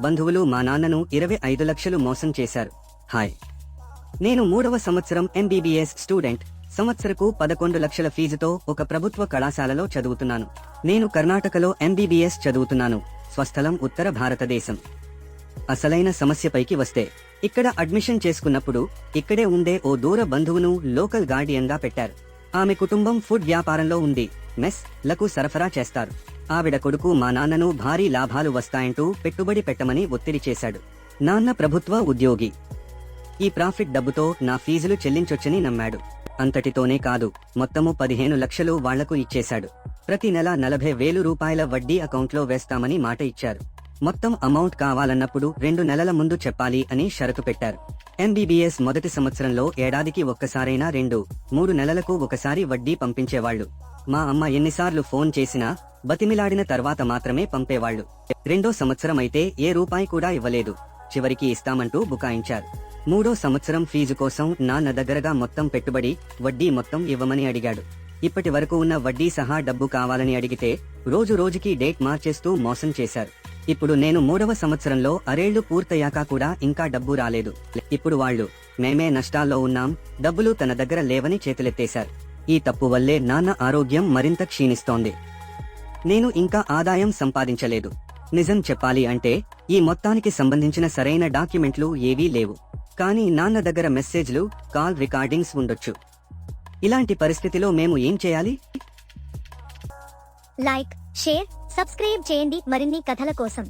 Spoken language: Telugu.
బంధువులు మా నాన్నను ఇరవై ఐదు లక్షలు మోసం చేశారు. హాయ్. నేను మూడవ సంవత్సరం ఎంబీబీఎస్ స్టూడెంట్. సంవత్సరకు పదకొండు లక్షల ఫీజుతో ఒక ప్రభుత్వ కళాశాలలో చదువుతున్నాను. నేను కర్ణాటకలో ఎంబీబీఎస్ చదువుతున్నాను. స్వస్థలం ఉత్తర భారతదేశం. అసలైన సమస్యపైకి వస్తే ఇక్కడ అడ్మిషన్ చేసుకున్నప్పుడు ఇక్కడే ఉండే ఓ దూర బంధువును లోకల్ గార్డియన్గా పెట్టారు. ఆమె కుటుంబం ఫుడ్ వ్యాపారంలో ఉంది. మెస్లకు సరఫరా చేస్తారు. ఆవిడ కొడుకు మా నాన్నను భారీ లాభాలు వస్తాయంటూ పెట్టుబడి పెట్టమని ఒత్తిడి చేశాడు. నాన్న ప్రభుత్వ ఉద్యోగి. ఈ ప్రాఫిట్ డబ్బుతో నా ఫీజులు చెల్లించొచ్చని నమ్మాడు. అంతటితోనే కాదు మొత్తము పదిహేను లక్షలు వాళ్ళకు ఇచ్చేశాడు. ప్రతి నెల నలభై వేలు రూపాయల వడ్డీ అకౌంట్లో వేస్తామని మాట ఇచ్చారు. మొత్తం అమౌంట్ కావాలన్నప్పుడు రెండు నెలల ముందు చెప్పాలి అని షరతు పెట్టారు. ఎంబీబీఎస్ మొదటి సంవత్సరంలో ఏడాదికి ఒక్కసారైనా రెండు మూడు నెలలకు ఒకసారి వడ్డీ పంపించేవాళ్ళు మా అమ్మ ఎన్నిసార్లు ఫోన్ చేసినా బతిమిలాడిన తర్వాత మాత్రమే పంపేవాళ్ళు రెండో సంవత్సరం అయితే ఏ రూపాయి కూడా ఇవ్వలేదు. చివరికి ఇస్తామంటూ బుకాయించారు. మూడో సంవత్సరం ఫీజు కోసం నాన్న దగ్గరగా మొత్తం పెట్టుబడి వడ్డీ మొత్తం ఇవ్వమని అడిగాడు. ఇప్పటి వరకు ఉన్న వడ్డీ సహా డబ్బు కావాలని అడిగితే రోజు రోజుకి డేట్ మార్చేస్తూ మోసం చేశారు. ఇప్పుడు నేను మూడవ సంవత్సరంలో అరేళ్ళు పూర్తయ్యాక కూడా ఇంకా డబ్బు రాలేదు. ఇప్పుడు వాళ్ళు మేమే నష్టాల్లో ఉన్నాం డబ్బులు తన దగ్గర లేవని చేతులెత్తేశారు. ఈ తప్పు వల్లే నాన్న ఆరోగ్యం మరింత క్షీణిస్తోంది. నేను ఇంకా ఆదాయం సంపాదించలేదు. నిజం చెప్పాలి అంటే ఈ మొత్తానికి సంబంధించిన సరైన డాక్యుమెంట్లు ఏవీ లేవు. కానీ నాన్న దగ్గర మెసేజ్లు కాల్ రికార్డింగ్స్ ఉండొచ్చు. ఇలాంటి పరిస్థితిలో మేము ఏం చేయాలి? లైక్ షేర్ సబ్స్క్రైబ్ చేయండి మరిన్ని కథల కోసం.